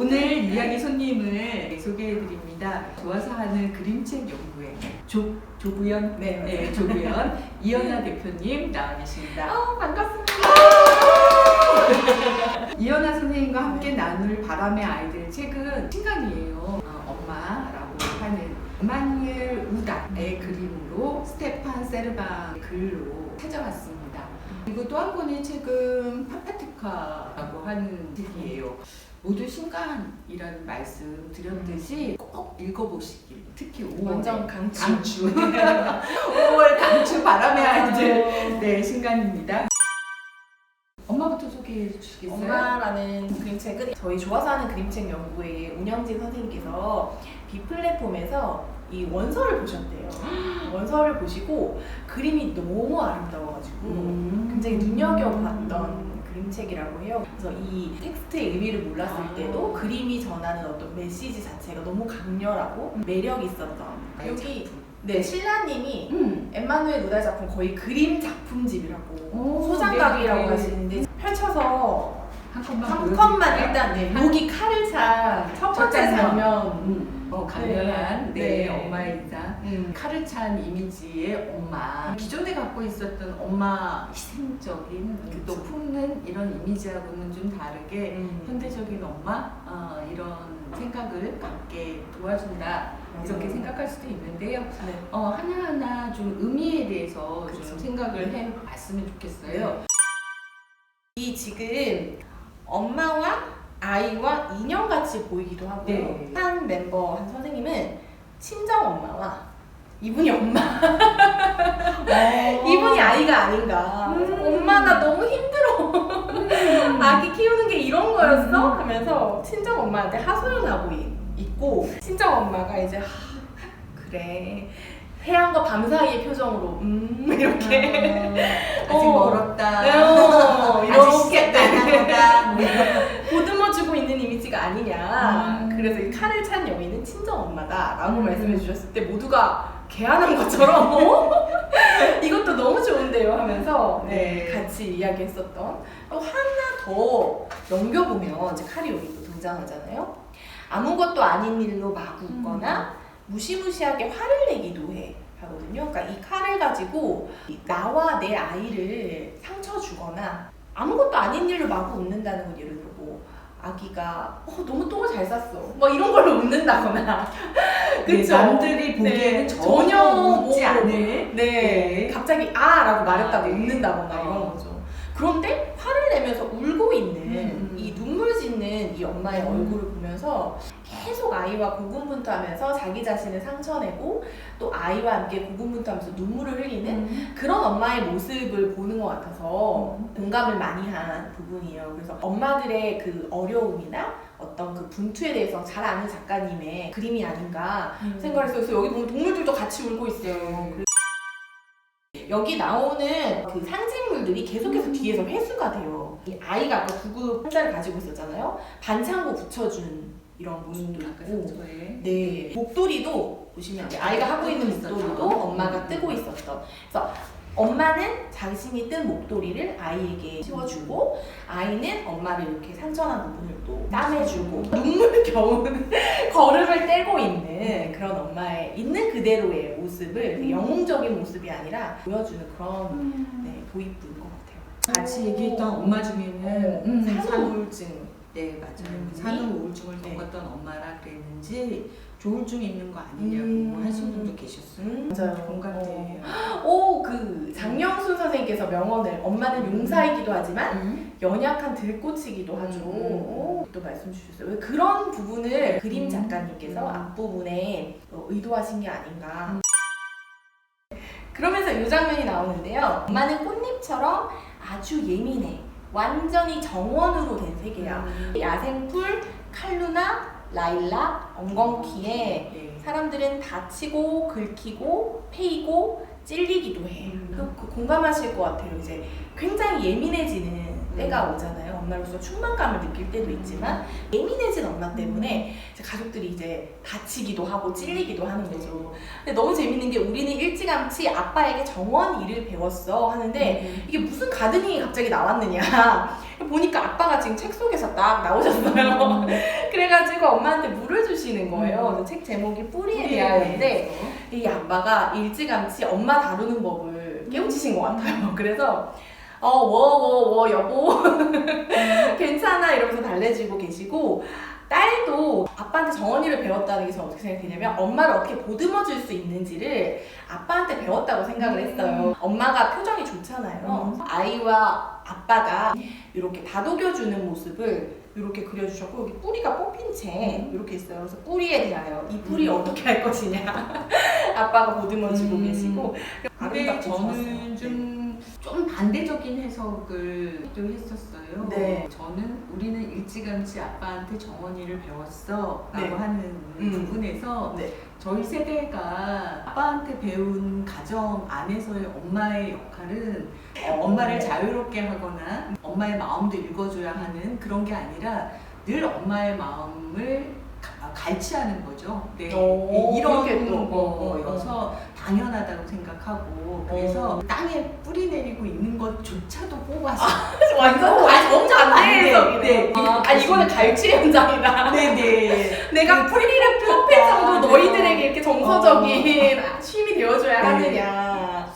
오늘 이야기 손님을 소개해드립니다. 좋아서 하는 그림책 연구회 조, 조부연, 네. 네, 조부연 이연아 대표님 나와 계십니다. 아, 반갑습니다. 이연아 선생님과 함께 나눌 바람의 아이들 책은 신간이에요. 어, 엄마라고 하는 마니엘 우다의 그림으로 스테판 세르방 글로 찾아왔습니다. 그리고 또 한 권의 책은 파파티카라고 하는 책이에요. 모두 신간이라는 말씀 드렸듯이 꼭 읽어보시길 특히 5월 완전 강추. 강추 5월 강추 바람의 아이들 네 신간입니다. 엄마부터 소개해 주시겠어요? 엄마라는 그림책은 저희 좋아서 하는 그림책 연구회의 운영진 선생님께서 B 플랫폼에서 이 원서를 보셨대요. 원서를 보시고 그림이 너무 아름다워가지고 음. 굉장히 눈여겨봤던 그림책이라고 해요. 그래서 이 텍스트의 의미를 몰랐을 아. 때도 그림이 전하는 어떤 메시지 자체가 너무 강렬하고 매력 있었던 여기 네 신라님이 음. 엠마누엘 노달 작품 거의 그림 작품집이라고 오, 소장각이라고 네, 네. 하시는데 펼쳐서 한 컷만 한? 컷만 일단 네, 여기 칼을. 장면 음. 어, 강렬한 네, 네. 엄마의 인사 음. 칼을 찬 이미지의 엄마 기존에 갖고 있었던 엄마 희생적인 그또 그쵸. 품는 이런 이미지하고는 좀 다르게 음. 현대적인 엄마 어, 이런 생각을 갖게 도와준다 이렇게 맞아요. 생각할 수도 있는데요 네. 어, 하나하나 좀 의미에 대해서 좀 그쵸. 생각을 해봤으면 좋겠어요 이 지금 엄마와 아이와 인형같이 보이기도 하고요. 네. 한 멤버 한 선생님은 친정 엄마와 이분이 엄마, 이분이 아이가 아닌가. 그래서 음. 엄마 나 너무 힘들어. 음. 아기 키우는 게 이런 거였어? 음. 하면서 친정 엄마한테 하소연하고 있- 있고 친정 엄마가 이제 하, 그래 해안과 밤사이의 표정으로 음 이렇게 아 직 어. 멀었다 어, 이렇게 주고 아니냐 음. 그래서 이 칼을 찬 여인은 친정 엄마다라고 음. 말씀해 주셨을 때 모두가 개안한 것처럼 어? 이것도 너무 좋은데요 하면서 네, 네. 같이 이야기했었던 또 하나 더 넘겨보면 이제 칼이 여기 또 등장하잖아요 아무것도 아닌 일로 마구 음. 웃거나 무시무시하게 화를 내기도 해 하거든요 그러니까 이 칼을 가지고 이 나와 내 아이를 상처 주거나 아무것도 아닌 일로 마구 웃는다는 건 예를 들어 뭐 아기가 어, 너무 똥을 잘 쌌어 뭐 이런 걸로 웃는다거나 네, 그쵸? 남들이 보기에는 네, 전혀 전혀 웃지 뭐- 않을 네. 네. 갑자기 아 라고 말했다고 아, 네. 웃는다거나 어. 이런 거죠. 그런데 화를 내면서 울고 있는 음. 이 눈물 짓는 이 엄마의 음. 얼굴을 보면서 계속 아이와 고군분투하면서 자기 자신을 상처내고 또 아이와 함께 고군분투하면서 눈물을 흘리는 음. 그런 엄마의 모습을 보는 것 같아서 음. 공감을 많이 한 부분이에요. 그래서 엄마들의 그 어려움이나 어떤 그 분투에 대해서 잘 아는 작가님의 그림이 아닌가 생각을 했어요. 그래서 여기 보면 동물들도 같이 울고 있어요. 음. 여기 나오는 그 상징물들이 계속해서 뒤에서 회수가 돼요. 이 아이가 아까 구급 환자를 가지고 있었잖아요. 반창고 붙여준 이런 모습도 있고. 네. 목도리도 보시면 이제 아이가 하고 있는 목도리도. 엄마가 뜨고 있었던. 그래서 엄마는 자신이 뜬 목도리를 아이에게 씌워주고 아이는 엄마를 이렇게 상처난 부분을 또 땀해주고 눈물 겨운 걸음을 떼고 있는 그런 엄마의 있는 그대로의 모습을 되게 영웅적인 모습이 아니라 보여주는 그런 네, 도입부인 것 같아요. 같이 얘기했던 엄마 중에는 어, 음, 산- 산후 우울증 네 맞아요 음. 산후 우울증을 네. 겪었던 엄마라 그랬는지 조울증 있는 거 아니냐고 음. 하신 분도 계셨어요 음, 맞아요. 공감돼요 오, 선생님께서 명언을 엄마는 용사이기도 하지만 음. 연약한 들꽃이기도 하죠. 음. 오, 또 말씀 주셨어요. 왜 그런 부분을 그림 음. 작가님께서 음. 앞부분에 어, 의도하신 게 아닌가. 그러면서 이 장면이 나오는데요. 엄마는 꽃잎처럼 아주 예민해. 완전히 정원으로 된 세계야. 음. 야생풀, 칼루나, 라일락, 엉겅퀴에 네. 사람들은 다치고 긁히고 패이고 찔리기도 해. 음. 그, 그 공감하실 것 같아요. 이제 굉장히 예민해지는 때가 오잖아요. 엄마로서 충만감을 느낄 때도 있지만 예민해진 엄마 때문에 이제 가족들이 이제 다치기도 하고 찔리기도 하는 거죠. 근데 너무 재밌는 게 우리는 일찌감치 아빠에게 정원 일을 배웠어 하는데 음. 이게 무슨 가드닝이 갑자기 나왔느냐 보니까 아빠가 지금 책 속에서 딱 나오셨어요. 음. 그래가지고 엄마한테 물을 주시는 거예요. 음. 책 제목이 뿌리에 대하여인데. 이 아빠가 일찌감치 엄마 다루는 법을 깨우치신 것 같아요. 그래서 어, 워, 워, 워, 여보. 괜찮아. 이러면서 달래주고 계시고, 딸도 아빠한테 정원이를 배웠다는 게 저는 어떻게 생각되냐면, 엄마를 어떻게 보듬어 줄 수 있는지를 아빠한테 배웠다고 생각을 했어요. 엄마가 표정이 좋잖아요. 아이와 아빠가 이렇게 다독여 주는 모습을 이렇게 그려주셨고, 여기 뿌리가 뽑힌 채 이렇게 있어요. 그래서 뿌리에 대하여 이 뿌리 음. 어떻게 할 것이냐. 아빠가 보듬어 주고 음. 계시고, 근데 아름답고 좋았어요. 저는 좀, 좀 반대적인 해석을 또 했었어요. 네. 저는 우리는 일찌감치 아빠한테 정원이를 배웠어 라고 네. 하는 음. 부분에서 네. 저희 세대가 아빠한테 배운 가정 안에서의 엄마의 역할은 엄마를 자유롭게 하거나 엄마의 마음도 읽어줘야 하는 그런 게 아니라 늘 엄마의 마음을 가- 갈취하는 거죠. 네. 오, 이런 거여서 당연하다고 생각하고 그래서 어. 땅에 뿌리 내리고 있는 것조차도 뽑아서 완전 아, 정반대 반대. 네. 아, 아 이거는 갈취 현장이다. 네네 내가 뿌리를 뽑힐 정도 네. 너희들에게 이렇게 정서적인 쉼이 되어줘야 네. 하느냐.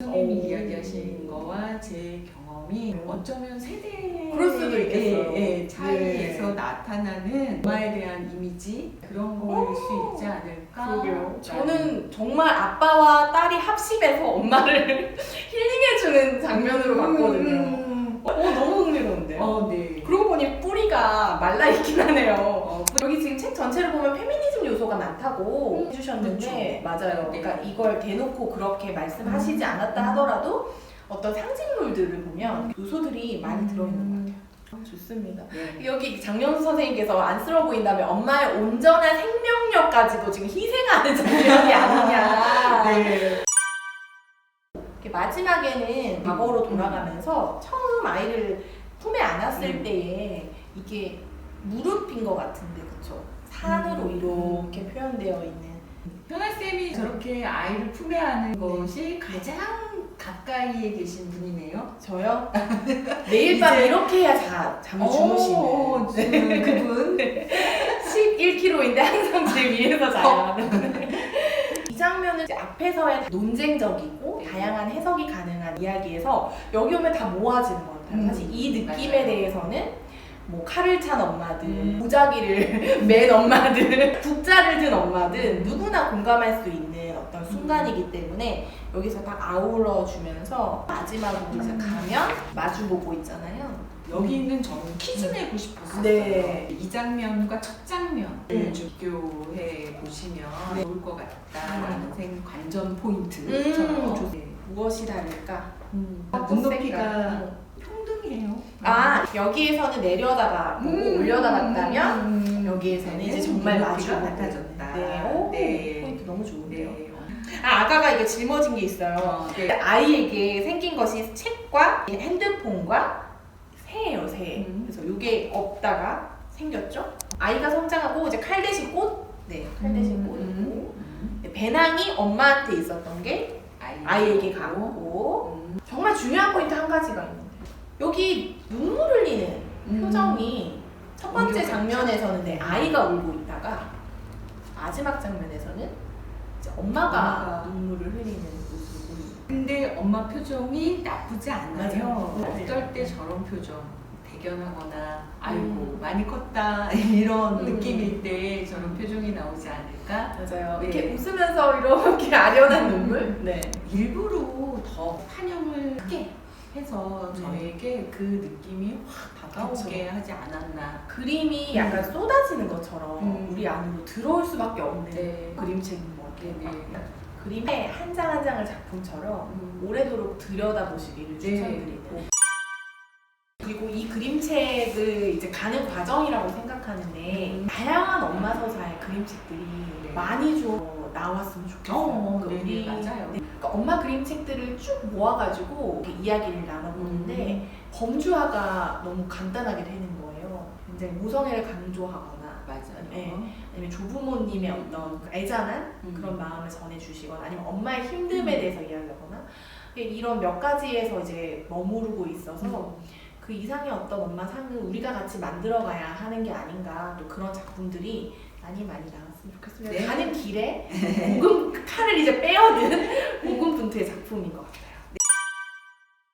선생님이 오. 이야기하신 거와 제 경험이 음. 어쩌면 세대 그럴 수도 있겠어요. 예, 예, 차이에서 네. 나타나는 엄마에 대한 이미지 그런 거일 수 있지 않을까? 저는 정말 아빠와 딸이 합심해서 엄마를 힐링해주는 장면으로 봤거든요. 음, 어, 너무 흥미로운데요? 어, 네. 그러고 보니 뿌리가 말라있긴 하네요. 어, 여기 지금 책 전체를 보면 페미니즘 요소가 많다고 음, 해주셨는데 맞아요. 네. 그러니까 이걸 대놓고 그렇게 말씀하시지 음. 않았다 하더라도 어떤 상징물들을 보면 요소들이 많이 들어있는. 음, 좋습니다. 네. 여기 장영수 선생님께서 안쓰러워 보인다면 엄마의 온전한 생명력까지도 지금 희생하는 장면이 아니냐. 네. 이렇게 마지막에는 과거로 돌아가면서 처음 아이를 품에 안았을 음. 때에 이게 무릎인 것 같은데 그쵸? 산으로 음. 이렇게 표현되어 있는 현아 쌤이 저렇게 아이를 품에 안는 것이 가장 가까이에 계신 분이네요. 저요? 매일 밤 이렇게 해야 자, 잠을 어, 주무시는 네, 그분. 11kg인데 항상 제 위에서 자야 하는 이 장면은 이제 앞에서의 논쟁적이고 네. 다양한 해석이 가능한 이야기에서 여기 오면 다 모아지는 것 같아요. 음, 사실 이 느낌에 맞아요. 대해서는 뭐 칼을 찬 엄마들, 음. 무작위를 맨 엄마들, 국자를 든 엄마들 누구나 공감할 수 있는 어떤 순간이기 때문에 여기서 딱 아울러 주면서 마지막으로 이제 음. 가면 마주 보고 있잖아요. 여기 있는 저는 퀴즈 내고 싶었어요. 네. 이 장면과 첫 장면을 음. 좀 비교해 보시면 네. 좋을 것 같다라는 생 관전 포인트. 음, 좋- 무엇이 다를까? 음, 눈높이가 색깔. 평등해요. 아 여기에서는 내려다가 보고 음, 올려다 봤다면 음, 여기에서는 네, 이제 정말 눈높이가 마주보고 같아졌다. 네, 오, 네. 포인트 너무 좋은데요. 네. 아 아까가 이게 짊어진 게 있어요. 어, 네. 아이에게 생긴 것이 책과 핸드폰과 새예요, 새. 음. 그래서 이게 없다가 생겼죠. 아이가 성장하고 이제 칼 대신 꽃, 네, 칼 대신 음, 꽃이고 음. 네, 배낭이 엄마한테 있었던 게 아이에게 가고 음. 정말 중요한 포인트 한 가지가 있는데 여기 눈물 흘리는 음. 표정이 첫 번째. 장면에서는 내 아이가 울고 있다가 마지막 장면에서는 엄마가 엄마가. 눈물을 흘리는 보입니다. 근데 엄마 표정이 나쁘지 않아요. 맞아요. 맞아요. 어떨 때 저런 표정 대견하거나 아이고 음. 많이 컸다 이런 음. 느낌일 때 저런 표정이 나오지 않을까? 맞아요. 네. 이렇게 웃으면서 이렇게 아련한 눈물. 네. 일부러 더 환영을 크게 해서 네. 저에게 그 느낌이 확 다가오게 하지 않았나. 그림이 음. 약간 쏟아지는 것처럼 음. 우리 안으로 들어올 수밖에 없는 네. 그림책인 것 같아요. 네네. 그림의 한 장 한 장을 작품처럼 음. 오래도록 들여다보시기를 네. 추천드리는. 그리고 이 그림책을 이제 가는 과정이라고 생각하는데 음. 다양한 엄마 서사의 그림책들이 네. 많이 좀 나왔으면 좋겠어요. 어, 그러니까 네네, 우리- 맞아요. 네. 엄마 그림책들을 쭉 모아가지고 이야기를 나눠보는데 음. 범주화가 너무 간단하게 되는 거예요. 굉장히 모성애를 강조하거나 맞아요. 네. 아니면 조부모님의 어떤 그 애잔한 음. 그런 마음을 전해주시거나 아니면 엄마의 힘듦에 음. 대해서 이야기하거나 이런 몇 가지에서 이제 머무르고 있어서 음. 그 이상의 어떤 엄마 상을 우리가 같이 만들어가야 하는 게 아닌가 또 그런 작품들이 많이 많이 나 왔으면 좋겠습니다. 네. 가는 길에 고금 칼을 이제 빼어든 고군분투의 작품인 것 같아요.